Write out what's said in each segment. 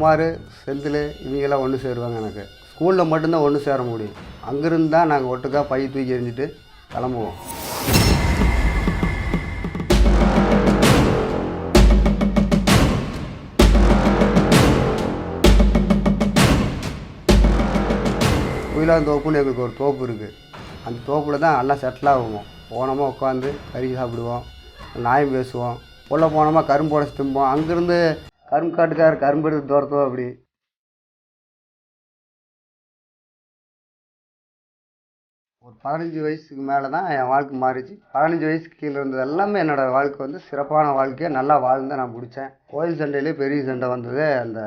குமார் செந்தில் இவங்கெல்லாம் ஒன்று சேருவாங்க எனக்கு. ஸ்கூலில் மட்டும்தான் ஒன்று சேர முடியும். அங்கேருந்து தான் நாங்கள் ஒட்டுக்கா பை தூக்கி எறிஞ்சிட்டு கிளம்புவோம். குயிலாந்தோப்புன்னு எங்களுக்கு ஒரு தோப்பு இருக்குது அந்த தோப்பில் தான் எல்லாம் செட்டில் ஆகுவோம். போனோமா உட்காந்து கறி சாப்பிடுவோம் நாயம் பேசுவோம். உள்ளே போனோமா கரும்பு உடச்சி திம்போம் அங்கேருந்து கரும்பு காட்டுக்காரர் கரும்பு எடுத்து துரத்துவோம் அப்படி. ஒரு பதினஞ்சு வயசுக்கு மேலே தான் என் வாழ்க்கை மாறிச்சு. பதினஞ்சு வயசுக்கு கீழே இருந்தது எல்லாமே என்னோடய வாழ்க்கை வந்து சிறப்பான வாழ்க்கையை நல்லா வாழ்ந்து நான் முடித்தேன் கோயில் சண்டையிலே பெரிய சண்டை வந்தது. அந்த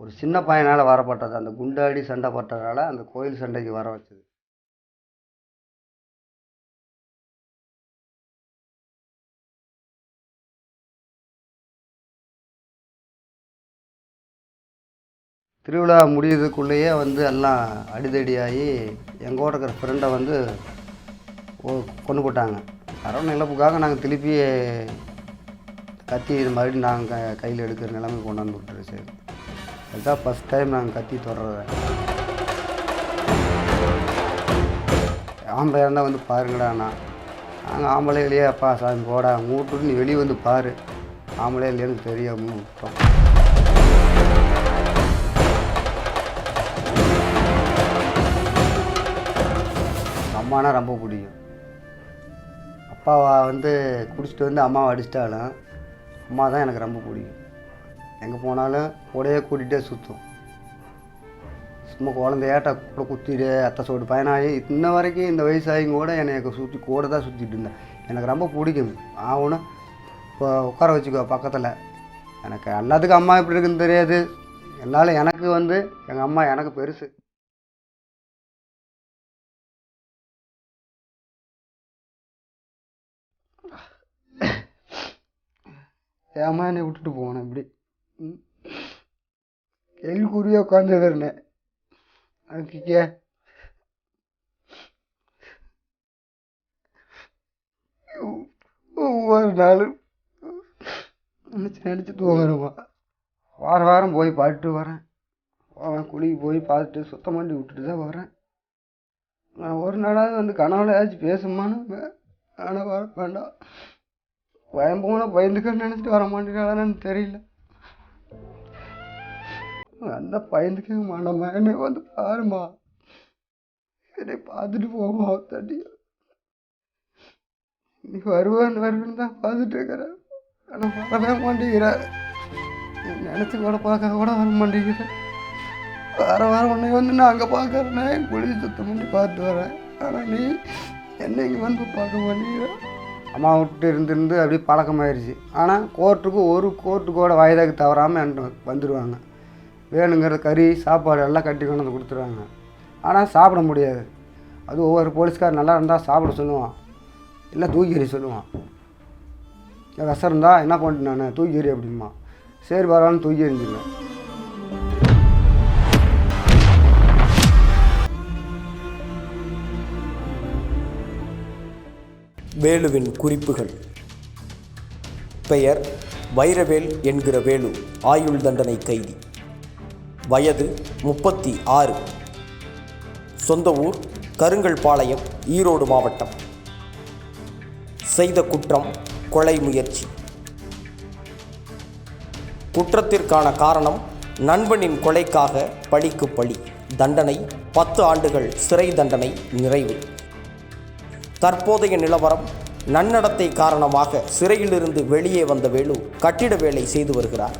ஒரு சின்ன பையனால் வரப்பட்டது. அந்த குண்டாடி சண்டை போட்டதால் அந்த கோயில் சண்டைக்கு வர வச்சது. திருவிழா முடியறதுக்குள்ளேயே வந்து எல்லாம் அடிதடியாகி எங்கூட இருக்கிற ஃப்ரெண்டை வந்து கொண்டு போட்டாங்க. சரவண இழப்புக்காக நாங்கள் திருப்பி கத்தி இது மாதிரி நாங்கள் கையில் எடுக்கிற நிலைமை கொண்டு வந்து விட்டுரு சார். அதுதான் ஃபஸ்ட் டைம் நாங்கள் கத்தி தொடர்றத ஆம்பளை இருந்தால் வந்து பாருங்கடாண்ணா நாங்கள் ஆம்பளைகளையே அப்பா சாமி போடா மூட்டுன்னு நீ வெளியே வந்து பாரு. ஆம்பளை இல்லையான்னு தெரியாமல் விட்டோம். அம்மானா ரொம்ப பிடிக்கும். அப்பாவை வந்து குடிச்சிட்டு வந்து அம்மாவை அடிச்சிட்டாலும் அம்மா தான் எனக்கு ரொம்ப பிடிக்கும். எங்கே போனாலும் கூடயே கூட்டிகிட்டே சுற்றும் சும்மா குழந்தையாட்ட கூட குத்திட்டு அத்தை சோடு பயனாகி இன்ன வரைக்கும் இந்த வயசாகியும் கூட என்னை சுற்றி கூட தான் சுற்றிட்டு இருந்தேன் எனக்கு ரொம்ப பிடிக்கும். ஆகணும் இப்போ உட்கார வச்சுக்கோ பக்கத்தில். எனக்கு எல்லாத்துக்கும் அம்மா எப்படி இருக்குன்னு தெரியாது. என்னால் எனக்கு வந்து எங்கள் அம்மா எனக்கு பெருசு. ஏமா என்னை விட்டுட்டு போனேன் இப்படி ம். கேள்விக்குறியாக உட்காந்துருந்தேன் அதுக்கு கே. ஒவ்வொரு நாளும் நினச்சி நினச்சி தூங்குறோமா வாரம் வாரம் போய் பார்த்துட்டு வரேன். அவன் குளிக்கு போய் பார்த்துட்டு சுத்தம் பண்ணி விட்டுட்டு தான் வரேன். நான் ஒரு நாளாவது வந்து கனவுல ஏதாச்சும் பேசுமான்னு ஆனால் வர வேண்டாம். பயம் போன பயந்துக்கன்னு நினச்சிட்டு வர மாட்டேங்கிறான்னு தெரியல. அந்த பயந்துக்க மாட்டோம்மா என்னை வந்து பாருமா என்னை பார்த்துட்டு போமா தட்டி. நீ வருவான்னு வருவேன்னு தான் பார்த்துட்டு இருக்கிறேன். ஆனால் வரவே மாட்டேங்கிறார் நினச்சி கூட பார்க்க கூட வர மாட்டேங்கிறேன் வார வாரம் உன்னை வந்து நான் அங்கே பார்க்கறேனே குளிச்சு சுத்தம் பண்ணி பார்த்து வரேன். ஆனால் நீ என்னை இங்கே வந்து பார்க்க மாட்டேங்கிற. அம்மா விட்டு இருந்திருந்து அப்படியே பழக்கமாயிருச்சு. ஆனால் கோர்ட்டுக்கு ஒரு கோர்ட்டு கூட வயதாக்கு தவறாமல் என்கிட்ட வந்துடுவாங்க வேணுங்கிற கறி சாப்பாடு எல்லாம் கட்டி கொண்டு வந்து கொடுத்துருவாங்க. ஆனால் சாப்பிட முடியாது. அது ஒவ்வொரு போலீஸ்கார் நல்லா இருந்தால் சாப்பிட சொல்லுவான். இல்லை தூக்கிரி சொல்லுவான். விஷம் இருந்தால் என்ன பண்ணிட்டு நான்? தூக்கிரி அப்படிமா சரி பரவாயில்ல தூக்கி எறிஞ்சிருவேன் வேலுவின் குறிப்புகள். பெயர் வைரவேல் என்கிற வேலு ஆயுள் தண்டனை கைதி. வயது முப்பத்தி ஆறு. சொந்த ஊர் கருங்கல்பாளையம் ஈரோடு மாவட்டம். செய்த குற்றம் கொலை முயற்சி. குற்றத்திற்கான காரணம் நண்பனின் கொலைக்காக பழிக்கு பழி தண்டனை பத்து ஆண்டுகள் சிறை தண்டனை நிறைவு. தற்போதைய நிலவரம் நன்னடத்தை காரணமாக சிறையிலிருந்து வெளியே வந்த வேலு கட்டிட வேலை செய்து வருகிறார்.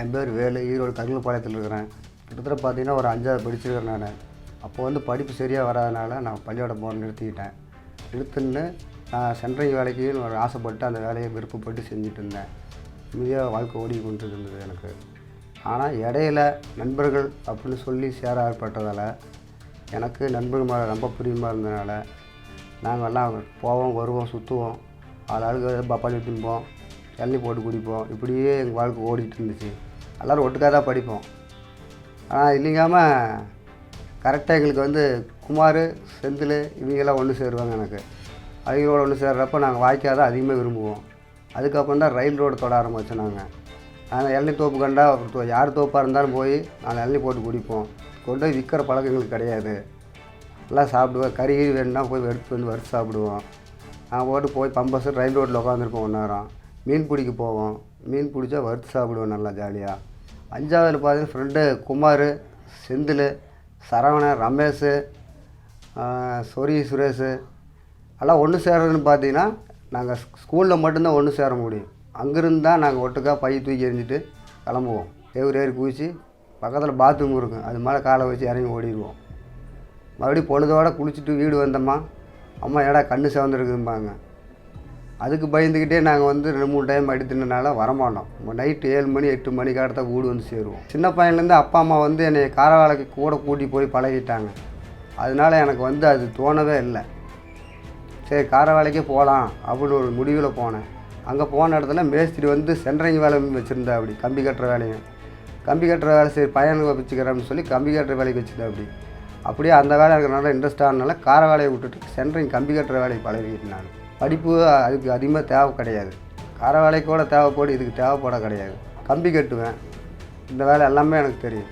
என் பேர் வேலு ஈரோடு கருங்கல்பாளையத்தில் இருக்கிறேன். கிட்டத்தட்ட பார்த்தீங்கன்னா ஒரு அஞ்சாவது படிச்சிருக்கேன் நான். அப்போ வந்து படிப்பு சரியாக வராதனால நான் பள்ளியோட போக நிறுத்திக்கிட்டேன். நிறுத்துன்னு நான் சென்ட்ரிங் வேலைக்குன்னு ஒரு ஆசைப்பட்டு அந்த வேலையை விருப்பப்பட்டு செஞ்சுட்டு இருந்தேன். மீதியாக வாழ்க்கை ஓடி கொண்டு இருந்தது எனக்கு. ஆனால் இடையில நண்பர்கள் அப்படின்னு சொல்லி சேர ஏற்பட்டதால் எனக்கு நண்பர்கள் மேலே ரொம்ப பிரியமாக இருந்ததுனால நாங்கள் எல்லாம் போவோம் வருவோம் சுற்றுவோம் ஆளாளுக்கு பப்பாளி திம்போம் தண்ணி போட்டு குடிப்போம். இப்படியே எங்கள் வாழ்க்கை ஓடிட்டு இருந்துச்சு. எல்லோரும் ஒட்டுக்காக தான் படிப்போம் ஆனால் இல்லைங்காமல் கரெக்டாக எங்களுக்கு வந்து குமார் செந்தில் இவங்கெல்லாம் ஒன்று சேருவாங்க எனக்கு. அவங்களோட ஒன்று சேர்றப்ப நாங்கள் வாய்க்காக தான் அதிகமாக விரும்புவோம். அதுக்கப்புறம் தான் ரயில் ரோடு தொட ஆரம்பித்தோம் நாங்கள் நாங்கள் இளநீ தோப்பு கண்டா யார் தோப்பாக இருந்தாலும் போய் நாங்கள் இளநீ போட்டு குடிப்போம். கொண்டு போய் விற்கிற பழக்கம் எங்களுக்கு கிடையாது. எல்லாம் சாப்பிடுவோம். கறி வேணும்னா போய் எடுத்து வந்து வறுத்து சாப்பிடுவோம். நாங்கள் போட்டு போய் பம்பஸ் ரயில் ரோட்டில் உட்காந்துருப்போம் ஒன்றாரம் மீன் பிடிக்க போவோம். மீன் பிடிச்சா வறுத்து சாப்பிடுவோம் நல்லா ஜாலியாக அஞ்சாவதில் பார்த்தீங்கன்னா ஃப்ரெண்டு குமார் செந்தில் சரவணன் ரமேஷ் சொரி சுரேஷ். எல்லாம் ஒன்று சேர்றதுன்னு பார்த்தீங்கன்னா நாங்கள் ஸ்கூலில் மட்டும்தான் ஒன்று சேர முடியும். அங்கேருந்து தான் நாங்கள் ஒட்டுக்கா பை தூக்கி எறிஞ்சிட்டு கிளம்புவோம். ஏறு ஏறி குதிச்சு பக்கத்தில் பாத்ரூம் இருக்கும். அது மேலே காலை வச்சு இறங்கி ஓடிடுவோம். மறுபடியும் பொழுதோடு குளிச்சுட்டு வீடு வந்தோமா? அம்மா ஏடா கண்ணு சேர்ந்துருக்குதும்பாங்க அதுக்கு பயந்துக்கிட்டே நாங்கள் வந்து ரெண்டு மூணு டைம் அடி தின்னனால வரமாட்டோம். நைட்டு ஏழு மணி எட்டு மணிக்கு அடுத்த வீடு வந்து சேருவோம். சின்ன பையன்லேருந்து அப்பா அம்மா வந்து என்னை காரவாலைக்கு கூட கூட்டி போய் பழகிட்டாங்க. அதனால் எனக்கு வந்து அது தோணவே இல்லை. சரி காரவாலைக்கே போகலாம் அப்படின்னு ஒரு முடிவில் போனேன். அங்கே போன இடத்துல மேஸ்திரி வந்து சென்ட்ரிங் வேலை வச்சுருந்தா அப்படி கம்பி கட்டுற வேலையும் கம்பி கட்டுற வேலை சரி பையனுக்கு வச்சுக்கிறேன்னு சொல்லி கம்பி கட்டுற வேலைக்கு வச்சுருந்தா அப்படி. அப்படியே அந்த வேலை எனக்கு நல்லா இன்ட்ரெஸ்ட் ஆனதுனால கார வேலையை விட்டுட்டு சென்ட்ரிங் கம்பி கட்டுற வேலைக்கு பழகிட்டு நான். படிப்பு அதுக்கு அதிகமாக தேவை கிடையாது. கார வேலைக்கு கூட தேவைப்படும் இதுக்கு தேவைப்பட கிடையாது. கம்பி கட்டுவேன். இந்த வேலை எல்லாமே எனக்கு தெரியும்.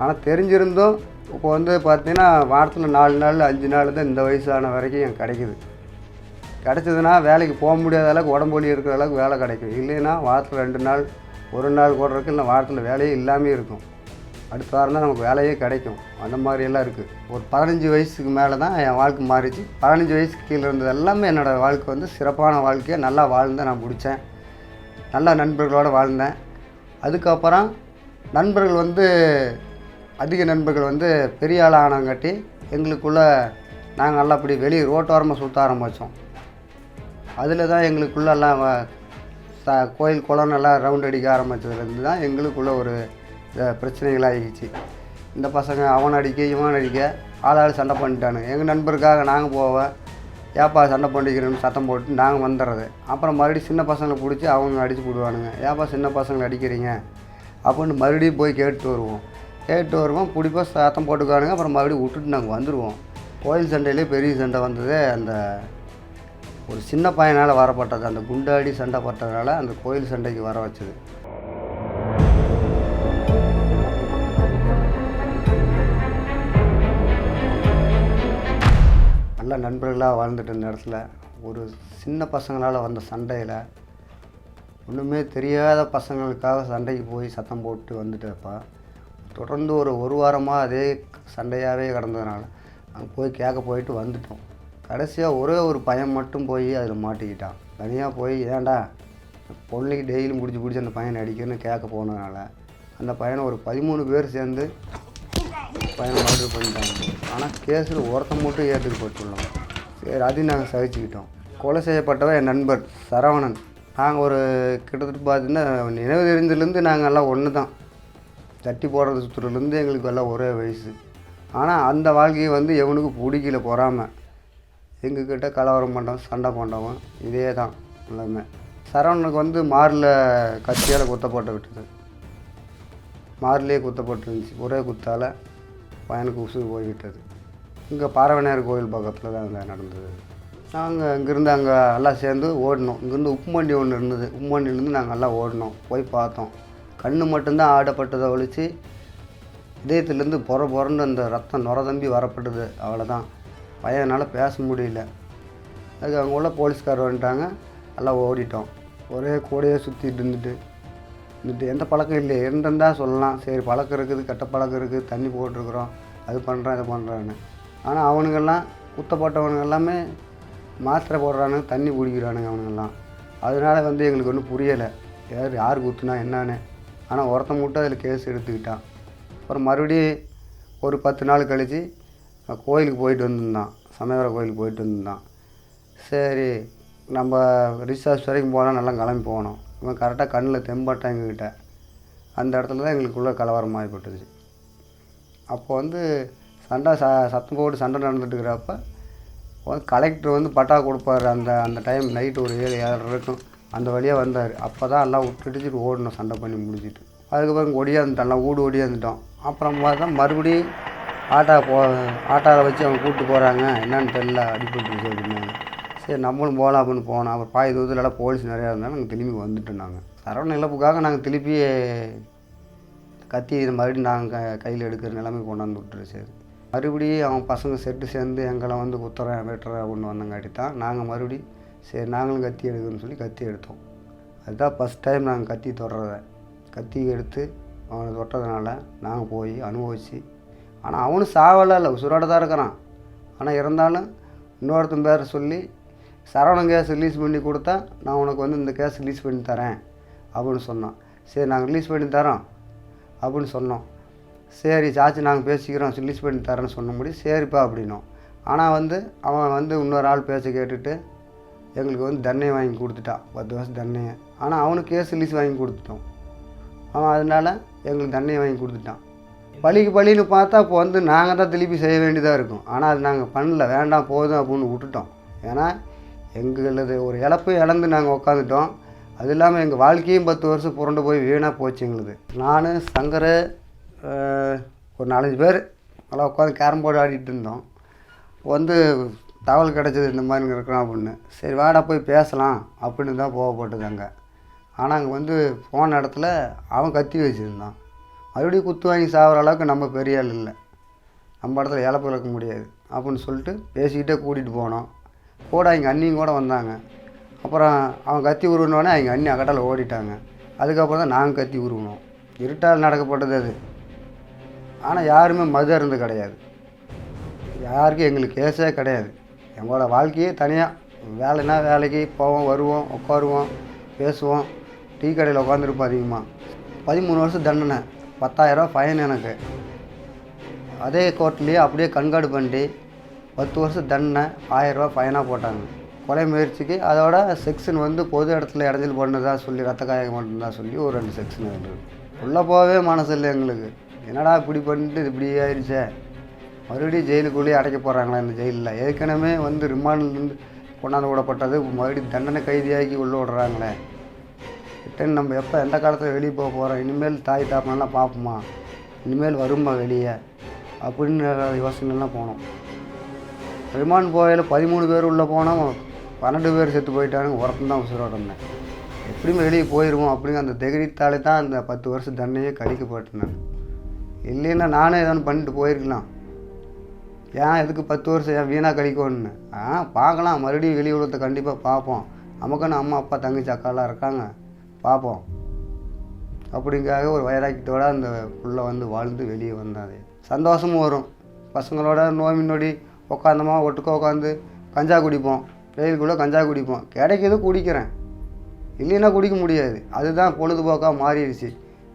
ஆனால் தெரிஞ்சிருந்தும் இப்போ வந்து பார்த்தீங்கன்னா வாரத்தில் நாலு நாள் அஞ்சு நாள் தான் இந்த வயசான வரைக்கும் எனக்கு கிடைக்குது. கிடச்சதுன்னா வேலைக்கு போக முடியாத அளவுக்கு உடம்பு வலி இருக்கிற அளவுக்கு வேலை கிடைக்கும். இல்லைன்னா வாரத்தில் ரெண்டு நாள் ஒரு நாள் கூட இருக்கு இல்லை வாரத்தில் வேலையே இல்லாமல் இருக்கும். அடுத்த வாரம் தான் நமக்கு வேலையே கிடைக்கும். அந்த மாதிரி எல்லாம் இருக்குது ஒரு பதினஞ்சு வயசுக்கு மேலே தான் என் வாழ்க்கை மாறிச்சு. பதினஞ்சு வயசுக்கு கீழே இருந்தது எல்லாமே என்னோடய வாழ்க்கை வந்து சிறப்பான வாழ்க்கையை நல்லா வாழ்ந்து நான் முடித்தேன் நல்லா நண்பர்களோடு வாழ்ந்தேன். அதுக்கப்புறம் நண்பர்கள் வந்து அதிக நண்பர்கள் வந்து பெரிய ஆள் ஆனங்காட்டி எங்களுக்குள்ளே நாங்கள் நல்லா அப்படி வெளியே ரோட்டோரமாக சுற்ற ஆரம்பித்தோம் அதில் தான் எங்களுக்குள்ளெல்லாம் கோயில் குளம் நல்லா ரவுண்ட் அடிக்க ஆரம்பித்ததுலேருந்து தான் எங்களுக்குள்ளே ஒரு அஹ், பிரச்சனைகள் ஆகிடுச்சு இந்த பசங்க அவன் அடிக்க இவன் அடிக்க ஆளாள் சண்டை பண்ணிட்டானுங்க. எங்கள் நண்பருக்காக நாங்கள் போவோம் ஏப்பா சண்டை பண்ணிக்கிறேன்னு சத்தம் போட்டு நாங்கள் வந்துடுறது. அப்புறம் மறுபடியும் சின்ன பசங்களை பிடிச்சி அவங்க அடித்து போடுவானுங்க ஏப்பா சின்ன பசங்களை அடிக்கிறீங்க? அப்படின்னு மறுபடியும் போய் கேட்டு வருவோம். கேட்டு வருவோம் பிடிப்போம் சத்தம் போட்டுக்கானுங்க அப்புறம் மறுபடியும் விட்டுட்டு நாங்கள் வந்துடுவோம் கோயில் சண்டையிலே பெரிய சண்டை வந்தது. அந்த ஒரு சின்ன பையனால் வரப்பட்டது. அந்த குண்டாடி சண்டை பட்டதுனால அந்த கோயில் சண்டைக்கு வர வச்சது. நல்ல நண்பர்களாக வாழ்ந்துட்டு இருந்த இடத்துல ஒரு சின்ன பசங்களால் வந்த சண்டையில் ஒன்றுமே தெரியாத பசங்களுக்காக சண்டைக்கு போய் சத்தம் போட்டு வந்துட்டப்பா தொடர்ந்து ஒரு ஒரு வாரமாக அதே சண்டையாகவே கிடந்ததுனால அங்கே போய் கேட்க போயிட்டு வந்துட்டோம். கடைசியாக ஒரே ஒரு பையன் மட்டும் போய் அதில் மாட்டிக்கிட்டான். தனியாக போய் ஏன்டா பொண்ணுக்கு டெய்லியும் பிடிச்சி பிடிச்சி அந்த பையனை அடிக்கணும்னு கேட்க போனதுனால அந்த பையனை ஒரு பதிமூணு பேர் சேர்ந்து பையனை மர்டர் பண்ணிட்டாங்க. ஆனால் கேஸில் ஒருத்தன் மட்டும் ஏற்றுக்கப்பட்டுள்ளோம் சரி அதையும் நாங்கள் சகிச்சுக்கிட்டோம். கொலை செய்யப்பட்டவன் என் நண்பர் சரவணன். நாங்கள் ஒரு கிட்டத்தட்ட பார்த்தீங்கன்னா நினைவு தெரிஞ்சதுலேருந்து நாங்கள் எல்லாம் ஒன்று தான் தட்டி போடுறது சுற்றுலேருந்து எங்களுக்கு எல்லாம் ஒரே வயசு. ஆனால் அந்த வாழ்க்கையை வந்து எவனுக்கு பிடிக்கல பொறாமல் எங்ககிட்ட கலவரம் பண்ணோம் சண்டை பண்ணவன் இதே தான் எல்லாமே. சரவணனுக்கு வந்து மாரில் கத்தியால் குத்தப்பட்டு விட்டது குத்தப்பட்டு குத்தப்பட்டுருந்துச்சு. ஒரே குத்தால் பையனுக்கு உசுறு போய்விட்டது. இங்கே பாரவனையார் கோயில் பக்கத்தில் தான் அங்கே நடந்தது. நாங்கள் இங்கேருந்து அங்கே எல்லாம் சேர்ந்து ஓடினோம். இங்கேருந்து உப்புமண்டி ஒன்று இருந்தது. உப்புமண்டிலேருந்து நாங்கள் எல்லாம் ஓடினோம். போய் பார்த்தோம். கண் மட்டும்தான் ஆடப்பட்டதை ஒழித்து இதயத்துலேருந்து புற புறண்டு அந்த ரத்தம் நுரதம்பி வரப்பட்டது. அவ்வளோதான் பையனால் பேச முடியல. அதுக்கு அங்கே உள்ள போலீஸ்கார் வந்துட்டாங்க. எல்லாம் ஓடிட்டோம். ஒரே கூடையே சுற்றிட்டு இருந்துட்டு இது எந்த பழக்கம் இல்லையே. இருந்திருந்தா சொல்லலாம். சரி பழக்கம் இருக்குது கெட்ட பழக்கம் இருக்குது தண்ணி போட்டிருக்குறோம். அது பண்ணுறான் இது பண்ணுறான்னு ஆனால் அவனுங்கெல்லாம் குத்தப்பட்டவனுங்க எல்லாமே மாத்திரை போடுறானுங்க தண்ணி குடிக்கிறானுங்க அவனுங்கெல்லாம். அதனால வந்து எங்களுக்கு ஒன்றும் புரியலை. யார் யார் குத்துனா என்னான்னு. ஆனால் ஒருத்தன் மட்டும் அதில் கேஸ் எடுத்துக்கிட்டான். அப்புறம் மறுபடியும் ஒரு பத்து நாள் கழித்து கோயிலுக்கு போயிட்டு வந்திருந்தான். சமயவர கோயிலுக்கு போயிட்டு வந்திருந்தான். சரி நம்ம ரிசார்ஜ் வரைக்கும் போனால் நல்லா கிளம்பி போகணும் அவன் கரெக்டாக கண்ணில் தெம்பாட்டான் எங்ககிட்ட. அந்த இடத்துல தான் எங்களுக்குள்ளே கலவரம் ஆகிப்பட்டுச்சு அப்போ வந்து சண்டை ச சத்தம் போட்டு சண்டை நடந்துட்டுருக்கிறப்ப வந்து கலெக்டர் வந்து பட்டா கொடுப்பாரு. அந்த அந்த டைம் நைட்டு ஒரு ஏழு ஏழரை இருக்கும் அந்த வழியாக வந்தார். அப்போ தான் எல்லாம் விட்டுட்டு ஓடணும் சண்டை பண்ணி முடிச்சுட்டு. அதுக்கப்புறம் ஒடியாந்துட்டோம் எல்லாம் ஊடு ஒடியாந்துட்டோம் அப்புறம் பார்த்தா மறுபடியும் ஆட்டோ போ ஆட்டோவில் வச்சு அவங்க கூப்பிட்டு போகிறாங்க என்னன்னு தெரில அடிபட்டுருச்சு அப்படின்னாங்க சரி நம்மளும் போகலாம் அப்படின்னு போனோம். அப்புறம் பாய் தூரத்தில் எல்லாம் போலீஸ் நிறையா இருந்தாலும் நாங்கள் திரும்பி வந்துட்டோம் நாங்கள் சரவண இழப்புக்காக நாங்கள் திருப்பி கத்தி மறுபடியும் நாங்கள் கையில் எடுக்கிற நிலைமை கொண்டாந்து விட்டுருச்சு. மறுபடியும் அவன் பசங்க செட்டு சேர்ந்து எங்களை வந்து குத்துறேன் வெட்டுறேன் அப்படின்னு வந்தங்காட்டி தான் நாங்கள் மறுபடியும் சரி நாங்களும் கத்தி எடுக்கணும்னு சொல்லி கத்தி எடுத்தோம். அதுதான் ஃபஸ்ட் டைம் நாங்கள் கத்தி தொடுறத. கத்தி எடுத்து அவனை தொட்டதுனால நாங்கள் போய் அனுபவிச்சு ஆனால் அவனும் சாவலை இல்லை உசுரோட தான் இருக்கிறான். ஆனால் இருந்தாலும் இன்னொருத்தன் பேரை சொல்லி சரவணன் கேஸ் ரிலீஸ் பண்ணி கொடுத்தா நான் உனக்கு வந்து இந்த கேஸ் ரிலீஸ் பண்ணி தரேன் அப்படின்னு சொன்னான். சரி நாங்கள் ரிலீஸ் பண்ணி தரோம் அப்படின்னு சொன்னோம். சரி சாச்சி நாங்கள் பேசிக்கிறோம் ரிலீஸ் பண்ணி தரேன்னு சொன்ன முடி சரிப்பா அப்படின்னோம். ஆனால் வந்து அவன் வந்து இன்னொரு ஆள் பேச கேட்டுட்டு எங்களுக்கு வந்து தண்டனை வாங்கி கொடுத்துட்டான் பத்து வருஷம் தண்டனை ஆனால் அவனுக்கு கேஸ் ரிலீஸ் வாங்கி கொடுத்துட்டோம். அவன் அதனால் எங்களுக்கு தண்டனை வாங்கி கொடுத்துட்டான். பழிக்கு பழின்னு பார்த்தா இப்போ வந்து நாங்கள் தான் திருப்பி செய்ய வேண்டியதாக இருக்கும். ஆனால் அது நாங்கள் பண்ணல. வேண்டாம் போதும் அப்படின்னு விட்டுட்டோம். ஏன்னா எங்களது ஒரு இழப்பு இழந்து நாங்கள் உட்காந்துட்டோம் அது இல்லாமல் எங்கள் வாழ்க்கையும் பத்து வருஷம் புரண்டு போய் வீணாக போச்சு எங்களுது. நான் சங்கர் ஒரு நாலஞ்சு பேர் நல்லா உட்காந்து கேரம் போர்டு ஆடிட்டு இருந்தோம். வந்து தகவல் கிடச்சது இந்த மாதிரி இருக்கிறோம் அப்படின்னு. சரி வாடா போய் பேசலாம் அப்படின்னு தான் போகப்பட்டது அங்கே. ஆனால் அங்கே வந்து போன இடத்துல அவன் கத்தி வச்சுருந்தான். மறுபடியும் குத்து வாங்கி சாகிற அளவுக்கு நம்ம பெரிய ஆள் இல்லை. நம்ம இடத்துல இழப்பு இழக்க முடியாது அப்படின்னு சொல்லிட்டு பேசிக்கிட்டே கூட்டிகிட்டு போனோம். கூட எங்கள் அண்ணியும் கூட வந்தாங்க. அப்புறம் அவன் கத்தி உருவினோடனே எங்கள் அண்ணி அகட்டால் ஓடிட்டாங்க. அதுக்கப்புறம் தான் நாங்கள் கத்தி உருவினோம். இருட்டால் நடக்கப்பட்டது அது. ஆனால் யாருமே மது அருந்து கிடையாது. யாருக்கும் எங்களுக்கு கேஸே கிடையாது. எங்களோட வாழ்க்கையே தனியாக வேலைன்னா வேலைக்கு போவோம் வருவோம் உட்காருவோம் பேசுவோம். டீ கடையில் உட்காந்துருப்போம் அதிகமாக பதிமூணு வருஷம் தண்டனை. பத்தாயிரரூவா ஃபைன் எனக்கு. அதே கோர்ட்லேயே அப்படியே கண்காடு பண்ணி பத்து வருஷம் தண்டனை ஆயிரரூவா ஃபைனாக போட்டாங்க. கொலை முயற்சிக்கு அதோட செக்ஷன் வந்து பொது இடத்துல இடைஞ்சல் பண்ணுதா சொல்லி ரத்த காயம் பண்ணதா சொல்லி ஒரு ரெண்டு செக்ஷன் இருந்தது. உள்ளே போகவே மனசு இல்லை எங்களுக்கு. என்னடா இப்படி பண்ணிட்டு இப்படி ஆயிடுச்சே மறுபடியும் ஜெயிலுக்குள்ளேயே அடைக்க போகிறாங்களா இந்த ஜெயிலில்? ஏற்கனவே வந்து ரிமாண்ட்லேருந்து கொண்டாந்து விடப்பட்டது. மறுபடியும் தண்டனை கைதியாக்கி உள்ளே விடுறாங்களே. ரிட்டன் நம்ம எப்போ எந்த காலத்தில் வெளியே போக போகிறோம் இனிமேல் தாய் தாப்பனெல்லாம் பார்ப்போமா? இனிமேல் வருமா வெளியே? அப்படின்னு யோசனைலாம் போனோம். ரிமாண்ட் போகையில் பதிமூணு பேர் உள்ளே போனோம் பன்னெண்டு பேர் செத்து போயிட்டானுங்க. ஒருத்தன் தான் உசுரோட இருந்தேன். எப்படியும் வெளியே போயிடுவோம் அப்படிங்கிற அந்த தைரியத்தாலே தான் அந்த பத்து வருஷம் தண்டையே கழிக்கப்பட்டேன் நான். இல்லைன்னா நானே ஏதோ பண்ணிட்டு போயிருக்கலாம். ஏன் எதுக்கு பத்து வருஷம் ஏன் வீணாக கழிக்கணும்னு ஆ பார்க்கலாம். மறுபடியும் வெளி உலகத்தை கண்டிப்பாக பார்ப்போம். நமக்குன்னு அம்மா அப்பா தங்கச்சி அக்காலாம் இருக்காங்க. பார்ப்போம். அப்படிங்காக ஒரு வைராக்கியத்தோட அந்த புள்ள வந்து வாழ்ந்து வெளியே வந்தாது சந்தோஷமும் வரும். பசங்களோட நோய் நொடி உட்காந்தோமா ஒட்டுக்க உட்காந்து கஞ்சா குடிப்போம். வெயிலுக்குள்ளே கஞ்சா குடிப்போம். கிடைக்கிது குடிக்கிறேன். இல்லைன்னா குடிக்க முடியாது. அதுதான் பொழுதுபோக்காக மாறிடுச்சு.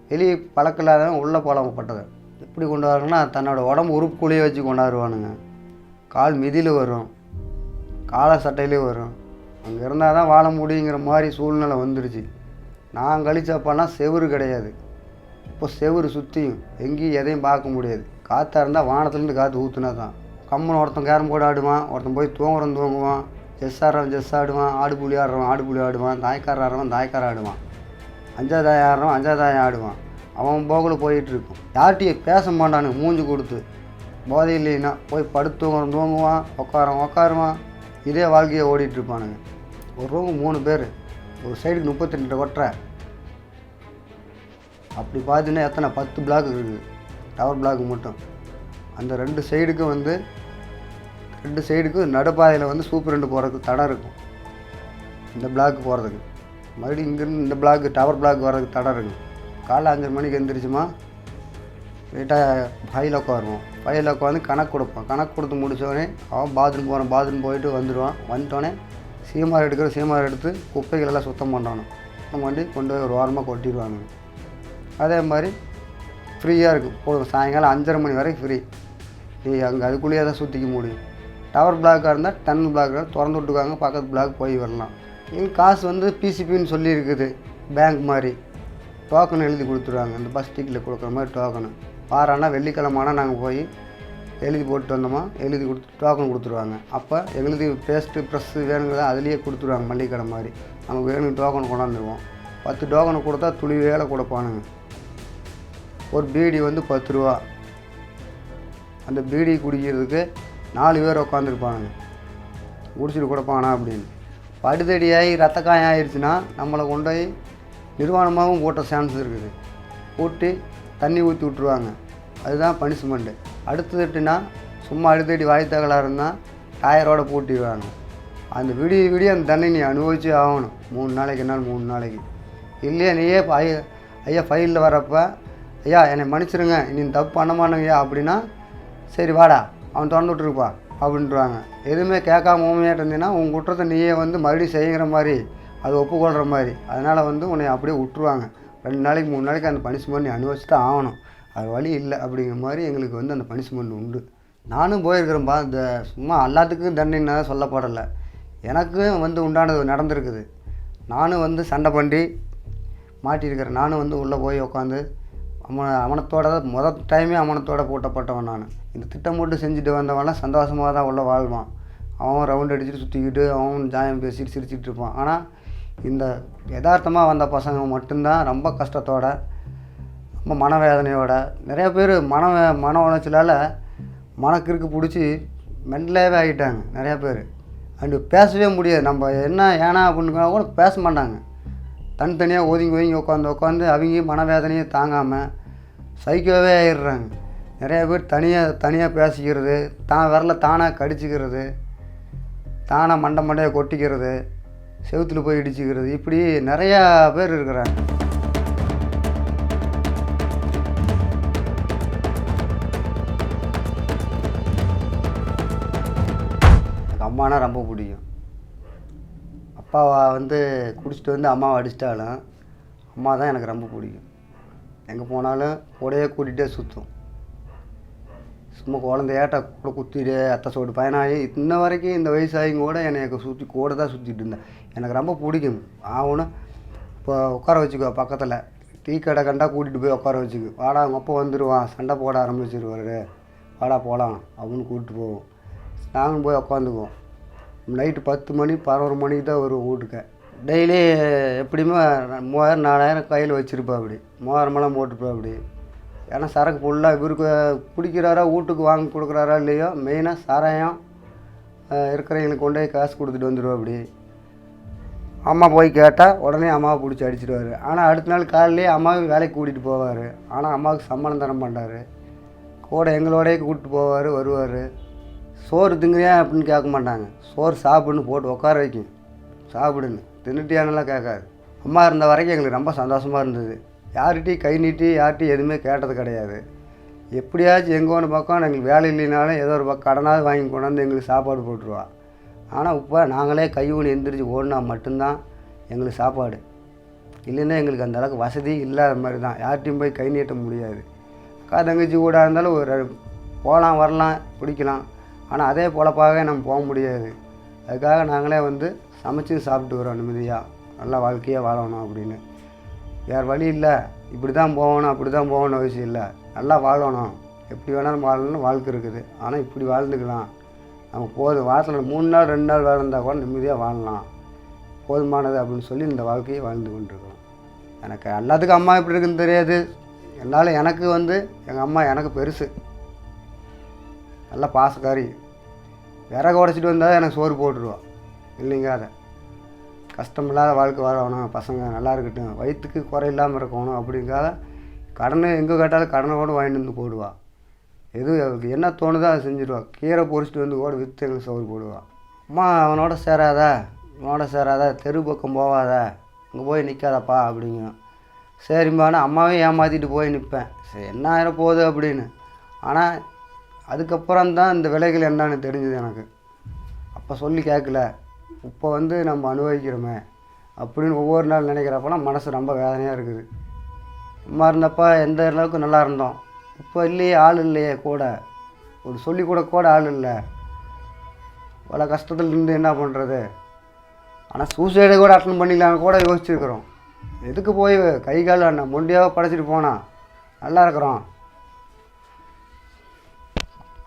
வெளியே பழக்கில்லாதவன் உள்ளே பழக்கப்பட்டது எப்படி கொண்டாடுறோன்னா தன்னோட உடம்பு உறுப்புக்குள்ளேயே வச்சு கொண்டாடுவானுங்க கால் மிதியில் வரும். காலை சட்டையிலே வரும். அங்கே இருந்தால் தான் வாழ முடியுங்கிற மாதிரி சூழ்நிலை வந்துடுச்சு நான் கழிச்சப்பெல்லாம் செவுரு கிடையாது. இப்போ செவுரு சுற்றியும் எங்கேயும் எதையும் பார்க்க முடியாது. காற்றா இருந்தால் வானத்துலேருந்து காற்று ஊற்றுனா தான் கம்மன் ஒருத்தன் கேரம் போர்டு ஆடுவான் ஒருத்தன் போய் தூங்குறவன் தூங்குவான் செஸ் ஆடுறவன் செஸ் ஆடுவான் ஆடு புலி ஆடுறவன் ஆடு புலி ஆடுவான் தாய்க்கார ஆடுறவன் தாய்க்கார ஆடுவான் அஞ்சாதாயம் ஆடுறவன் அஞ்சாதாயம் ஆடுவான். அவன் போக்கில் போயிட்டு இருக்கும் யார்கிட்டையும் பேச மாட்டானுங்க மூஞ்சி கொடுத்து. போதை இல்லைன்னா போய் படுத்து தூங்குவான் உட்காரவன் உட்காருவான் இதே வாழ்க்கையை ஓடிட்டு இருப்பானுங்க ஒரு ரூம் மூணு பேர் ஒரு சைடுக்கு முப்பத்தி ரெண்டு கொட்டரை அப்படி பார்த்தீங்கன்னா எத்தனை? பத்து பிளாக் இருக்குது. டவர் பிளாக் மட்டும். அந்த ரெண்டு சைடுக்கும் வந்து ரெண்டு சைடுக்கும் நடுப்பாதையில் வந்து சூப்பர் ரெண்டு போகிறதுக்கு தடம் இருக்கும். இந்த பிளாக் போகிறதுக்கு மறுபடியும் இங்கேருந்து இந்த பிளாக் டவர் பிளாக் வர்றதுக்கு தடம் இருக்கும். காலைல அஞ்சரை மணிக்கு எந்திரிச்சுமா லைட்டாக ஃபைல் உட்காருவோம். ஃபைல் உட்காந்து கணக்கு கொடுப்போம். கணக்கு கொடுத்து முடித்தோடனே அவன் பாத்ரூம் போகிறான் பாத்ரூம் போயிட்டு வந்துடுவான். வந்துட்டோடனே சீமார் எடுக்கிற சீமார் எடுத்து குப்பைகள் எல்லாம் சுத்தம் பண்ணுறானு சுத்தம் பண்ணி கொண்டு போய் ஒரு வாரமாக கொட்டிடுவாங்க அதே மாதிரி ஃப்ரீயாக இருக்கும் போதும். சாயங்காலம் அஞ்சரை மணி வரைக்கும் ஃப்ரீ நீ அங்கே அதுக்குள்ளேயே தான் சுற்றிக்க முடியும். டவர் பிளாக்காக இருந்தால் டன் பிளாக்காக திறந்து விட்டுக்காங்க பக்கத்து பிளாக் போய் வரலாம். இது காசு வந்து பிசிபின்னு சொல்லியிருக்குது பேங்க் மாதிரி. டோக்கன் எழுதி கொடுத்துருவாங்க இந்த பஸ் டிக்கெட்டில் கொடுக்குற மாதிரி டோக்கனு வாரானா வெள்ளிக்கிழமானா நாங்கள் போய் எழுதி போட்டு வந்தோமா எழுதி கொடுத்து டோக்கன் கொடுத்துருவாங்க. அப்போ எழுதி பேஸ்ட்டு ப்ரெஸ்ஸு வேணுங்கிறத அதுலேயே கொடுத்துருவாங்க மல்லிக்கடை மாதிரி. நமக்கு வேணும் டோக்கன் கொண்டாந்துருவோம். பத்து டோக்கனை கொடுத்தா துளி வேலை கொடுப்பானுங்க. ஒரு பீடி வந்து பத்து ரூபா. அந்த பீடி குடிக்கிறதுக்கு நாலு பேர் உட்காந்துருப்பானுங்க. குடிச்சிட்டு கொடுப்பானா அப்படின்னு. படுதடியாகி ரத்த காயம் ஆயிடுச்சுன்னா நம்மளை கொண்டு போய் நிர்வாணமாகவும் போட்ட சான்ஸ் இருக்குது. போட்டு தண்ணி ஊற்றி விட்ருவாங்க அதுதான் பனிஷ்மெண்ட்டு அடுத்ததுட்டுனா சும்மா அழுத்தடி வாய் தகலாக இருந்தால் டயரோடு பூட்டிடுவாங்க. அந்த விடிய விடிய அந்த தண்ணி நீ அனுபவிச்சு ஆகணும். மூணு நாளைக்கு நாள் மூணு நாளைக்கு. இல்லையா நீயே ஐயா ஐயா ஃபைலில் வரப்போ ஐயா என்னை மன்னிச்சிருங்க. நீ தப்பு பண்ண மாட்டேங்கய்யா அப்படின்னா சரி வாடா. அவன் திறந்து விட்ருப்பா அப்படின்ட்டுருவாங்க எதுவுமே கேட்காம ஊமையாட்டு இருந்தீங்கன்னா உன் குற்றத்தை நீயே வந்து மறுபடியும் செய்கிற மாதிரி அது ஒப்புக்கொள்கிற மாதிரி. அதனால் வந்து உன்னை அப்படியே விட்டுருவாங்க. ரெண்டு நாளைக்கு மூணு நாளைக்கு அந்த பனிஷ்மெண்ட் நீ அனுபவிச்சு தான் ஆகணும். அது வழி இல்லை அப்படிங்கிற மாதிரி எங்களுக்கு வந்து அந்த பனிஷ்மெண்ட் உண்டு. நானும் போயிருக்கிறேன்ப்பா இந்த சும்மா எல்லாத்துக்கும் தண்டனை சொல்லப்படலை. எனக்கும் வந்து உண்டானது நடந்திருக்குது. நானும் வந்து சண்டை பண்ணி மாட்டியிருக்கிறேன். நானும் வந்து உள்ளே போய் உட்காந்து அவன அவனத்தோட முத டைமே அவனத்தோட பூட்டப்பட்டவன் நான். இந்த திட்டம் போட்டு செஞ்சுட்டு வந்தவன்லாம் சந்தோஷமாக தான் உள்ள வாழ்வான். அவன் ரவுண்ட் அடிச்சுட்டு சுற்றிக்கிட்டு அவன் ஜாயம் பேசிட்டு சிரிச்சிட்டு இருப்பான். ஆனால் இந்த யதார்த்தமாக வந்த பசங்க மட்டும்தான் ரொம்ப கஷ்டத்தோட ரொம்ப மனவேதனையோட நிறைய பேர் மன மன உளைச்சலால் மனக்கிற்கு பிடிச்சி மென்டலாகவே ஆகிட்டாங்க நிறையா பேர். அண்டு பேசவே முடியாது. நம்ம என்ன ஏன்னா அப்படின்னு கூட பேச மாட்டாங்க. தனித்தனியாக ஒதுங்கி ஒதுங்கி உட்காந்து உட்காந்து அவங்க மனவேதனையை தாங்காமல் சைக்கோவே ஆயிடுறாங்க. நிறையா பேர் தனியாக தனியாக பேசிக்கிறது தான் விரல தானாக கடிச்சிக்கிறது தானாக மண்டை மண்டையை கொட்டிக்கிறது செவுத்தில் போய் இடிச்சுக்கிறது இப்படி நிறையா பேர் இருக்கிறாங்க. எனக்கு அம்மானா ரொம்ப பிடிக்கும். அப்பாவை வந்து குடிச்சிட்டு வந்து அம்மாவை அடிச்சிட்டாலும் அம்மா தான் எனக்கு ரொம்ப பிடிக்கும். எங்கே போனாலும் கூடையே கூட்டிகிட்டே சுற்றும் சும்மா குழந்தையாட்ட கூட குத்திட்டு அத்தை சோடு பயனாகி இன்ன வரைக்கும் இந்த வயசாகிங்க கூட என்னை சுற்றி கூட தான் சுற்றிட்டு இருந்தேன் எனக்கு ரொம்ப பிடிக்கும். ஆகணும் இப்போ உட்கார வச்சுக்கோ பக்கத்தில். டீ கடை கண்டா கூட்டிகிட்டு போய் உட்கார வச்சுக்கு. வாடா அவங்க அப்பா வந்துடுவான் சண்டை போட ஆரம்பிச்சிருவாரு. வாடா போகலாம் அப்படின்னு கூப்பிட்டு போவோம். நாங்களும் போய் உட்காந்துக்குவோம். நைட்டு பத்து மணி பதினோரு மணிக்கு தான் வருவோம் வீட்டுக்கு. டெய்லி எப்படியுமே மூவாயிரம் நாலாயிரம் கையில் வச்சுருப்பா அப்படி. மூவாயிரமெல்லாம் போட்டுப்பா அப்படி. ஏன்னா சரக்கு ஃபுல்லாக இவருக்கு பிடிக்கிறாரா வீட்டுக்கு வாங்கி கொடுக்குறாரா இல்லையோ மெயினாக சாராயம் இருக்கிறவங்களுக்கு கொண்டு போய் காசு கொடுத்துட்டு வந்துடுவோம் அப்படி. அம்மா போய் கேட்டால் உடனே அம்மாவை பிடிச்சி அடிச்சிடுவார் ஆனால் அடுத்த நாள் காலையிலேயே அம்மாவை வேலைக்கு கூட்டிகிட்டு போவார். ஆனால் அம்மாவுக்கு சம்பளம் தரம் பண்ணுறாரு கூட எங்களோடய கூப்பிட்டு போவார் வருவார். சோறு திங்குறியா அப்படின்னு கேட்க மாட்டாங்க. சோறு சாப்பிடுன்னு போட்டு உட்கார வைக்கும். சாப்பிடுன்னு. தின்னுட்டியானலாம் கேட்காது. அம்மா இருந்த வரைக்கும் எங்களுக்கு ரொம்ப சந்தோஷமாக இருந்தது. யார்கிட்டையும் கை நீட்டி யார்கிட்டையும் எதுவுமே கேட்டது கிடையாது. எப்படியாச்சும் எங்கே ஒன்று பக்கம் எங்களுக்கு வேலை இல்லைனாலும் ஏதோ ஒரு பக்கம் கடனாவது வாங்கி கொண்டாந்து எங்களுக்கு சாப்பாடு போட்டுருவா. ஆனால் இப்போ நாங்களே கை ஊனி எந்திரிச்சு ஓடினா மட்டும்தான் எங்களுக்கு சாப்பாடு. இல்லைன்னா எங்களுக்கு அந்த அளவுக்கு வசதி இல்லாத மாதிரி தான். யார்கிட்டையும் போய் கை நீட்ட முடியாது. அக்கா தங்கச்சி கூட இருந்தாலும் ஒரு போகலாம் வரலாம் பிடிக்கலாம். ஆனால் அதே பொழப்பாகவே நம்ம போக முடியாது. அதுக்காக நாங்களே வந்து சமைச்சு சாப்பிட்டு வரோம் நிம்மதியாக நல்ல வாழ்க்கையாக வாழணும் அப்படின்னு. வேறு வழி இல்லை. இப்படி தான் போகணும் அப்படி தான் போகணும் அவசியம் இல்லை. நல்லா வாழணும். எப்படி வேணாலும் வாழணும்னு வாழ்க்கை இருக்குது. ஆனால் இப்படி வாழ்ந்துக்கலாம். நம்ம போதும் வாரத்தில் மூணு நாள் ரெண்டு நாள் வேலை இருந்தால் கூட நிம்மதியாக வாழலாம். போதுமானது அப்படின்னு சொல்லி இந்த வாழ்க்கையை வாழ்ந்து கொண்டிருக்கோம் எனக்கு எல்லாத்துக்கும் அம்மா எப்படி இருக்குன்னு தெரியாது. என்னால் எனக்கு வந்து எங்கள் அம்மா எனக்கு பெருசு. நல்ல பாசக்காரி. விறகு உடச்சிட்டு வந்தால் எனக்கு சோறு போட்டுருவோம் இல்லைங்க அதை. கஷ்டமில்லாத வாழ்க்கை வாழணும் பசங்க நல்லா இருக்கட்டும் வயிற்றுக்கு குறை இல்லாமல் இருக்கணும் அப்படிங்காத கடனை எங்கே கேட்டாலும் கடனை கூட வாங்கிட்டு வந்து போடுவா. எது அவளுக்கு என்ன தோணுதோ அதை செஞ்சிடுவா கீரை பொறிச்சிட்டு வந்து கூட விற்று எங்களுக்கு சோறு போடுவா. அம்மா அவனோட சேராத அவனோட சேராத தெரு பக்கம் போகாத அங்கே போய் நிற்காதப்பா அப்படிங்க. சரிம்பான்னு அம்மாவே ஏமாற்றிட்டு போய் நிற்பேன் சரி என்ன ஆகிற போகுது அப்படின்னு. ஆனால் அதுக்கப்புறம் தான் இந்த விலைகள் என்னன்னு தெரிஞ்சுது எனக்கு. அப்போ சொல்லி கேட்கல. இப்போ வந்து நம்ம அனுபவிக்கிறோமே. அப்படின்னு ஒவ்வொரு நாள் நினைக்கிறப்பெல்லாம் மனசு ரொம்ப வேதனையாக இருக்குது. அம்மா இருந்தப்போ எந்த அளவுக்கு நல்லா இருந்தோம். இப்போ இல்லையே ஆள் இல்லையே கூட. ஒரு சொல்லி கூட கூட ஆள் இல்லை. பல கஷ்டத்தில் இருந்து என்ன பண்ணுறது ஆனால் சூசைடை கூட அட்டன் பண்ணிக்கலாம் கூட யோசிச்சுருக்குறோம். எதுக்கு போய் கை கால் அண்ணன் மொண்டியாக படைச்சிட்டு போனால் நல்லா இருக்கிறோம்.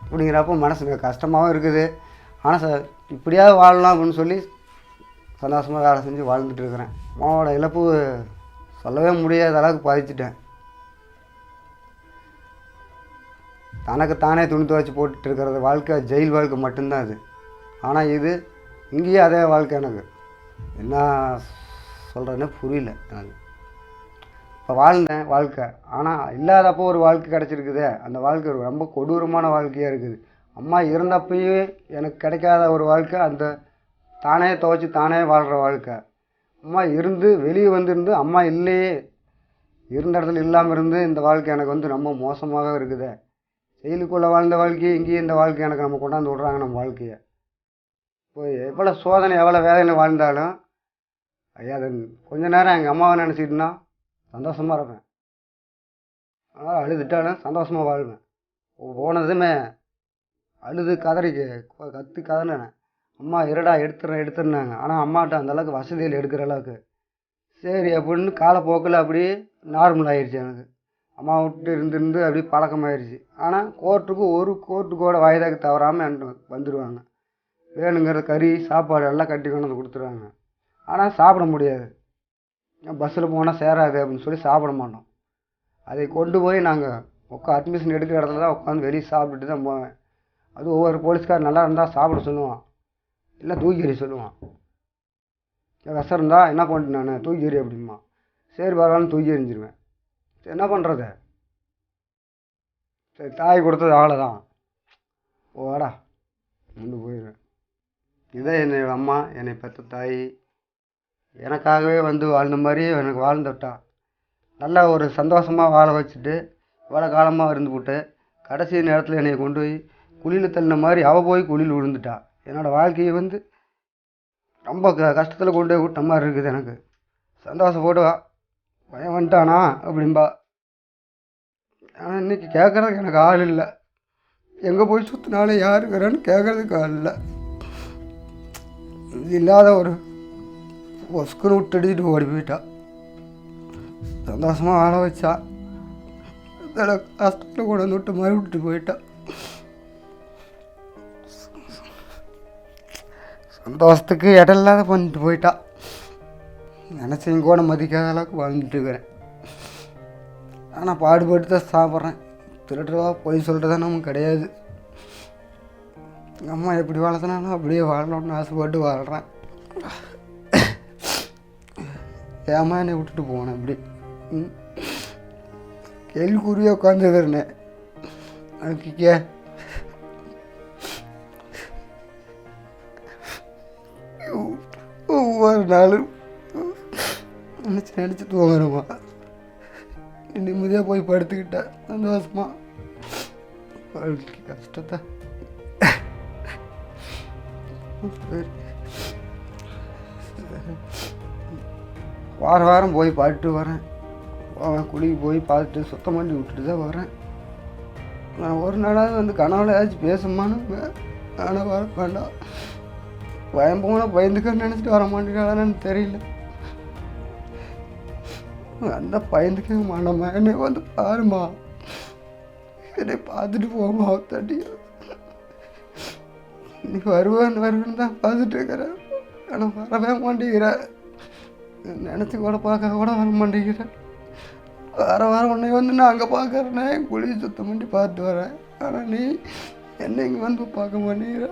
அப்படிங்கிறப்போ மனசுக்கு கஷ்டமாகவும் இருக்குது. ஆனால் சார் இப்படியாவது வாழலாம் அப்படின்னு சொல்லி சந்தோஷமாக வேலை செஞ்சு வாழ்ந்துட்டு இருக்கிறேன். அம்மாவோட இழப்பு சொல்லவே முடியாத அளவுக்கு பாதிச்சிட்டேன். தனக்கு தானே துணி துவைச்சி போட்டுட்டு இருக்கிறது வாழ்க்கை ஜெயில் வாழ்க்கை மட்டும்தான் அது. ஆனால் இது இங்கேயும் அதே வாழ்க்கை எனக்கு. என்ன சொல்கிறேன்னே புரியல எனக்கு. இப்போ வாழ்ந்தேன் வாழ்க்கை. ஆனால் இல்லாதப்போ ஒரு வாழ்க்கை கிடச்சிருக்குதே. அந்த வாழ்க்கை ரொம்ப கொடூரமான வாழ்க்கையாக இருக்குது. அம்மா இருந்தப்பயே எனக்கு கிடைக்காத ஒரு வாழ்க்கை அந்த தானே துவைச்சி தானே வாழ்கிற வாழ்க்கை. அம்மா இருந்து வெளியே வந்திருந்து அம்மா இல்லையே. இருந்த இடத்துல இல்லாமல் இருந்து இந்த வாழ்க்கை எனக்கு வந்து ரொம்ப மோசமாக இருக்குது. செயலுக்குள்ளே வாழ்ந்த வாழ்க்கையை இங்கேயும் இந்த வாழ்க்கை எனக்கு நம்ம கொண்டாந்து விட்றாங்க நம்ம வாழ்க்கையை. இப்போ எவ்வளோ சோதனை எவ்வளோ வேதனை வாழ்ந்தாலும் ஐயா அது கொஞ்ச நேரம் எங்கள் அம்மாவை நினச்சிட்டுனா சந்தோஷமாக இருப்பேன். அதனால் அழுதுட்டாலும் சந்தோஷமாக வாழ்வேன். போனதுமே அழுது கதறி கத்து கதறினேன். அம்மா இருடா எடுத்துறேன் எடுத்துருந்தாங்க ஆனால் அம்மாட்ட அந்தளவுக்கு வசதியில் எடுக்கிற அளவுக்கு. சரி அப்படின்னு காலப்போக்கில் அப்படியே நார்மல் ஆயிடுச்சு எனக்கு. அம்மா விட்டு இருந்து இருந்து அப்படியே பழக்கமாயிருச்சு. ஆனால் கோர்ட்டுக்கு ஒரு கோர்ட்டுக்கோட வயதாக தவறாமல் வந்துடுவாங்க வேணுங்கிற கறி சாப்பாடு எல்லாம் கட்டி கொண்டு வந்து கொடுத்துருவாங்க. ஆனால் சாப்பிட முடியாது. பஸ்ஸில் போனால் சேராது அப்படின்னு சொல்லி சாப்பிட மாட்டோம். அதை கொண்டு போய் நாங்கள் உட்கா அட்மிஷன் எடுக்கிற இடத்துல தான் உட்காந்து வெளியே சாப்பிட்டுட்டு தான் போவேன். அது ஒவ்வொரு போலீஸ்கார் நல்லா இருந்தால் சாப்பிட சொல்லுவான். இல்லை தூக்கி எறி சொல்லுவான் விஷம் இருந்தால் என்ன பண்ணிட்டு நான்? தூக்கி எறி அப்படிமா சரி பரவாயில்ல தூக்கி எறிஞ்சிருவேன். சரி என்ன பண்ணுறது சரி தாய் கொடுத்தது அவ்வளோதான் ஓடா கொண்டு போயிடுவேன் இதான் என்னோட அம்மா என்னை பெற்ற தாய் எனக்காகவே வந்து வாழ்ந்த மாதிரி எனக்கு வாழ்ந்து விட்டா. நல்லா ஒரு சந்தோஷமாக வாழ வச்சுட்டு இவ்வளோ காலமாக இருந்து கடைசி நேரத்தில் என்னை கொண்டு போய் குழியில் தள்ளின மாதிரி அவள் போய் குழியில் விழுந்துட்டா. என்னோடய வாழ்க்கையை வந்து ரொம்ப க கஷ்டத்தில் கொண்டு போய் விட்ட மாதிரி இருக்குது எனக்கு. சந்தோஷப்படுவா பையன் வந்துட்டானா அப்படிம்பா. ஆனால் இன்றைக்கி கேட்குறதுக்கு எனக்கு ஆள் இல்லை. எங்கே போய் சுற்றினாலும் யாருக்குறேன்னு கேட்குறதுக்கு ஆள் இல்லை. இது இல்லாத ஒரு ஒஸ்குன்னு விட்டு அடிச்சுட்டு ஓடி போயிட்டா சந்தோஷமாக வாழ வச்சா. அதில் கஷ்டத்தில் கொண்டு வந்து விட்டு மாதிரி விட்டுட்டு போயிட்டா. சந்தோஷத்துக்கு இடம் இல்லாத பண்ணிட்டு போயிட்டா. நினச்சவங்க கூட மதிக்காத அளவுக்கு வாழ்ந்துட்டு இருக்கிறேன். ஆனால் பாடுபட்டு தான் சாப்பிட்றேன். திருடுறதா பொய் சொல்கிறதா நமக்கு கிடையாது. எங்கள் அம்மா எப்படி வளர்த்தனாலும் அப்படியே வாழணும்னு ஆசைப்பட்டு வாழ்கிறேன் ஏமா என்னை விட்டுட்டு போனேன் அப்படி. கேள்விக்குரிய உட்காந்து உட்காந்துருந்தேன் அதுக்கு கே. ஒவ்வொரு நாளும் நினச்சி நினச்சி தூங்குறோமா நிம்மதியாக போய் படுத்துக்கிட்டேன் சந்தோஷமா. வாழ்க்கை கஷ்டத்தை. சரி. வார வாரம் போய் பார்த்துட்டு வரேன். அவன் குளிக்கு போய் பார்த்துட்டு சுத்தம் பண்ணி விட்டுட்டு தான் வரேன். நான் ஒரு நாளாவது வந்து கனவுல ஏதாச்சும் பேசுமான்னு ஆனால் வர வேண்டாம் பயம் போனால் பயந்துக்கன்னு நினச்சிட்டு வர மாட்டேங்கிறான்னு தெரியல. அந்த பயந்துக்க மாட்டோமா என்னை வந்து பாருமா. என்னை பார்த்துட்டு போமா தட்டி நீ வருவேன் வருவேன்னு தான் பார்த்துட்டு இருக்கிறேன். ஆனால் வரவே மாட்டேங்கிறேன் நினச்சி கூட பார்க்க கூட வர மாட்டேங்கிறேன் வார வாரம் உன்னை வந்து நான் அங்கே பார்க்குறேனே. குழி சுத்தம் பண்ணி பார்த்துட்டு வரேன். ஆனால் நீ என்ன இங்கே வந்து பார்க்க மாட்டேங்கிற.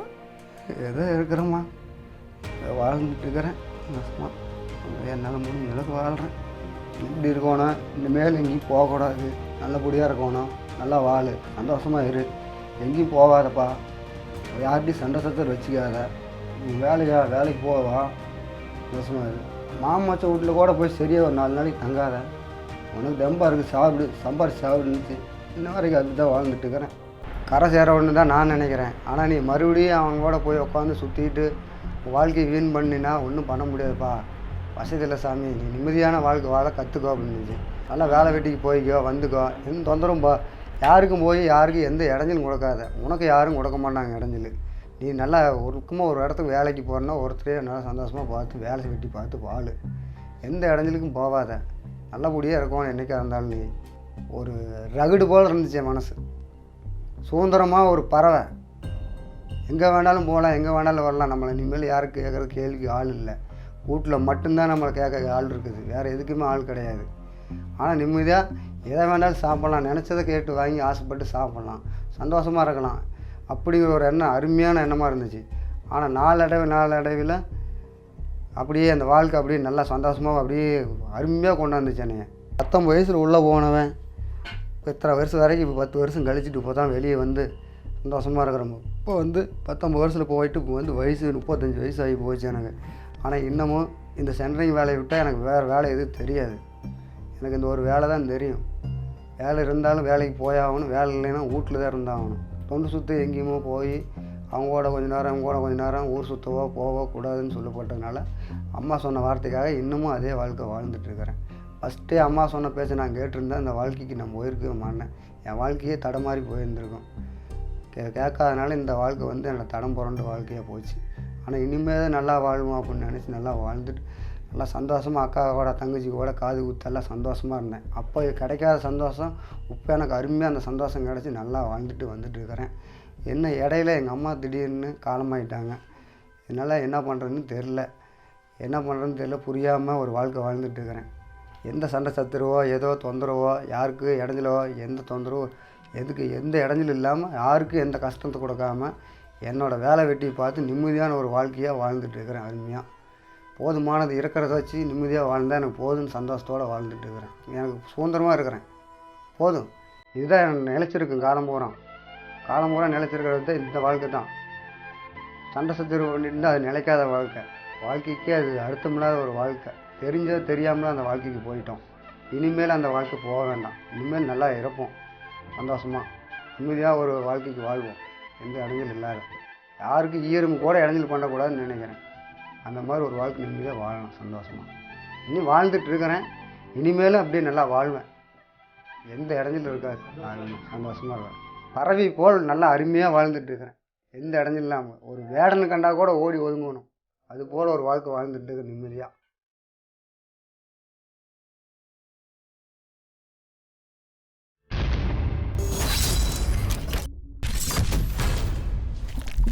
ஏதோ இருக்கிறேம்மா. வாழ்ந்துட்டு இருக்கிறேன். சந்தோஷமா என்னால் முடிஞ்ச அளவுக்கு வாழ்கிறேன் இப்படி இருக்கணும். இனிமேல் எங்கேயும் போகக்கூடாது. நல்லபடியாக இருக்கணும். நல்லா வாழு. சந்தோஷமாக இரு. எங்கேயும் போகாதப்பா. யார்கிட்டையும் சண்டை சத்தர் வச்சுக்காத. வேலையா? வேலைக்கு போவா சந்தோஷமாக இரு. மாமச்ச வீட்டில் கூட போய் சரியாக ஒரு நாலு நாளைக்கு தங்காத. உனக்கு தெம்பா இருக்குது சாப்பிடு. சம்பாரி சாப்பிடுச்சு இன்ன வரைக்கும் அதுதான் தான் வாழ்ந்துட்டு இருக்கிறேன். கரை சேரணுன்னு தான் நான் நினைக்கிறேன். ஆனால் நீ மறுபடியும் அவங்க கூட போய் உட்காந்து சுற்றிட்டு வாழ்க்கையை வீண் பண்ணினா ஒன்றும் பண்ண முடியாதுப்பா. வசதி இல்லை சாமி. நீ நிம்மதியான வாழ்க்கை வாழ கற்றுக்கோ அப்படின்னு நல்லா வேலை வெட்டிக்கு போய்க்கோ வந்துக்கோ. எந்த தொந்தரவும் பா. யாருக்கும் போய் யாருக்கும் எந்த இடைஞ்சலும் கொடுக்காத. உனக்கு யாரும் கொடுக்க மாட்டாங்க இடைஞ்சல். நீ நல்லா ஒருக்கமாக ஒரு இடத்துக்கு வேலைக்கு போகிறேன்னா ஒருத்தரையே நல்லா சந்தோஷமாக பார்த்து வேலை வெட்டி பார்த்து வாழு. எந்த இடைஞ்சலுக்கும் போகாத. நல்லபடியாக இருக்கும் என்றைக்காக இருந்தாலும் நீ. ஒரு ரகுடு போல் இருந்துச்சு என் மனசு. சுதந்திரமாக ஒரு பறவை. எங்கே வேணாலும் போகலாம் எங்கே வேணாலும் வரலாம். நம்மளை இனிமேல் யாருக்கு கேட்குற கேள்விக்கு ஆள் இல்லை. வீட்டில் மட்டும்தான் நம்மளை கேட்க ஆள் இருக்குது. வேறு எதுக்குமே ஆள் கிடையாது. ஆனால் நிம்மதியாக எதை வேணாலும் சாப்பிட்லாம். நினச்சதை கேட்டு வாங்கி ஆசைப்பட்டு சாப்பிட்லாம். சந்தோஷமாக இருக்கலாம். அப்படிங்கிற ஒரு எண்ணம் அருமையான எண்ணமாக இருந்துச்சு. ஆனால் நாளடைவு நாளடைவில் அப்படியே அந்த வாழ்க்கை அப்படியே நல்லா சந்தோஷமாக அப்படியே அருமையாக கொண்டு வந்துச்சு என்னைய. பத்தொம்பது வயசில் உள்ளே போனவன் இப்போ இத்தனை வருஷம் வரைக்கும் இப்போ பத்து வருஷம் கழிச்சிட்டு இப்போ தான் வெளியே வந்து சந்தோஷமாக இருக்கிறோம் இப்போ வந்து பத்தொம்பது வருஷத்தில் போயிட்டு இப்போ வந்து வயசு முப்பத்தஞ்சு வயசு ஆகி போச்சு எனக்கு. ஆனால் இன்னமும் இந்த சென்ட்ரிங் வேலையை விட்டால் எனக்கு வேறு வேலை எதுவும் தெரியாது. எனக்கு இந்த ஒரு வேலை தான் தெரியும். வேலை இருந்தாலும் வேலைக்கு போயாகணும் வேலை இல்லைன்னா வீட்டில் தான் இருந்தாகணும். தொண்டு சுற்று எங்கேயுமோ போய் அவங்க கூட கொஞ்ச நேரம் அவங்க கூட கொஞ்ச நேரம் ஊர் சுற்றவோ போவோ கூடாதுன்னு சொல்லப்பட்டதுனால அம்மா சொன்ன வார்த்தைக்காக இன்னமும் அதே வாழ்க்கை வாழ்ந்துட்டுருக்கிறேன் ஃபஸ்ட்டே அம்மா சொன்ன பேச்சை நான் கேட்டிருந்தேன் அந்த வாழ்க்கைக்கு நான் போயிருக்கவே மாட்டேன். என் வாழ்க்கையே தடமாறி போயிருந்திருக்கும். கே கேட்காதனால இந்த வாழ்க்கை வந்து என்னை தடம் புரண்டு வாழ்க்கையாக போச்சு. ஆனால் இனிமேல் நல்லா வாழ்வோம் அப்படின்னு நினச்சி நல்லா வாழ்ந்துட்டு நல்லா சந்தோஷமாக அக்கா கூட தங்கச்சி கூட காது குத்தெல்லாம் சந்தோஷமாக இருந்தேன். அப்போ கிடைக்காத சந்தோஷம் இப்போ எனக்கு அருமையாக அந்த சந்தோஷம் கிடச்சி நல்லா வாழ்ந்துட்டு வந்துட்டு இருக்கிறேன். என்ன இடையில எங்கள் அம்மா திடீர்னு காலமாயிட்டாங்க. என்னால் என்ன பண்ணுறதுன்னு தெரில என்ன பண்ணுறதுன்னு தெரில புரியாமல் ஒரு வாழ்க்கை வாழ்ந்துட்டு இருக்கிறேன். எந்த சண்டை சத்துருவோ ஏதோ தொந்தரவோ யாருக்கு இடைஞ்சலோ எந்த தொந்தரவோ எதுக்கு எந்த இடைஞ்சலும் இல்லாமல் யாருக்கும் எந்த கஷ்டத்தை கொடுக்காம என்னோடய வேலை வெட்டி பார்த்து நிம்மதியான ஒரு வாழ்க்கையாக வாழ்ந்துட்டு இருக்கிறேன் அருமையாக போதுமானது இருக்கிறத வச்சு நிம்மதியாக வாழ்ந்தால் எனக்கு போதும்னு சந்தோஷத்தோடு வாழ்ந்துட்டு இருக்கிறேன். எனக்கு சுதந்திரமாக இருக்கிறேன். போதும். இதுதான் எனக்கு நிலச்சிருக்கும் காலம் பூரா. காலம் பூரா நிலச்சிருக்கிறது தான் இந்த வாழ்க்கை தான். சண்டை சச்சரவு பண்ணிட்டு அது நிலைக்காத வாழ்க்கை. வாழ்க்கைக்கே அது அர்த்தமில்லாத ஒரு வாழ்க்கை. தெரிஞ்சோ தெரியாமலோ அந்த வாழ்க்கைக்கு போயிட்டோம். இனிமேல் அந்த வாழ்க்கை போக வேண்டாம். இனிமேல் நல்லா இருப்போம். சந்தோஷமாக நிம்மதியாக ஒரு வாழ்க்கைக்கு வாழ்வோம். எந்த இடைஞ்சல் இல்லாத. யாருக்கும் ஈரம் கூட இடைஞ்சல் பண்ணக்கூடாதுன்னு நினைக்கிறேன். அந்த மாதிரி ஒரு வாழ்க்கை நிம்மதியாக வாழணும் சந்தோஷமாக இனி வாழ்ந்துட்டு இருக்கிறேன் இனிமேலும் அப்படியே நல்லா வாழ்வேன். எந்த இடைஞ்சலும் இருக்காது. நான் சந்தோஷமாக இருப்பேன் பறவை போல் நல்லா அருமையாக வாழ்ந்துட்டு இருக்கிறேன் எந்த இடைஞ்சலும் இல்லாமல் ஒரு வேடன்னு கண்டா கூட ஓடி ஒதுங்கணும். அது போல் ஒரு வாழ்க்கை வாழ்ந்துட்டு இருக்கிறேன் நிம்மதியாக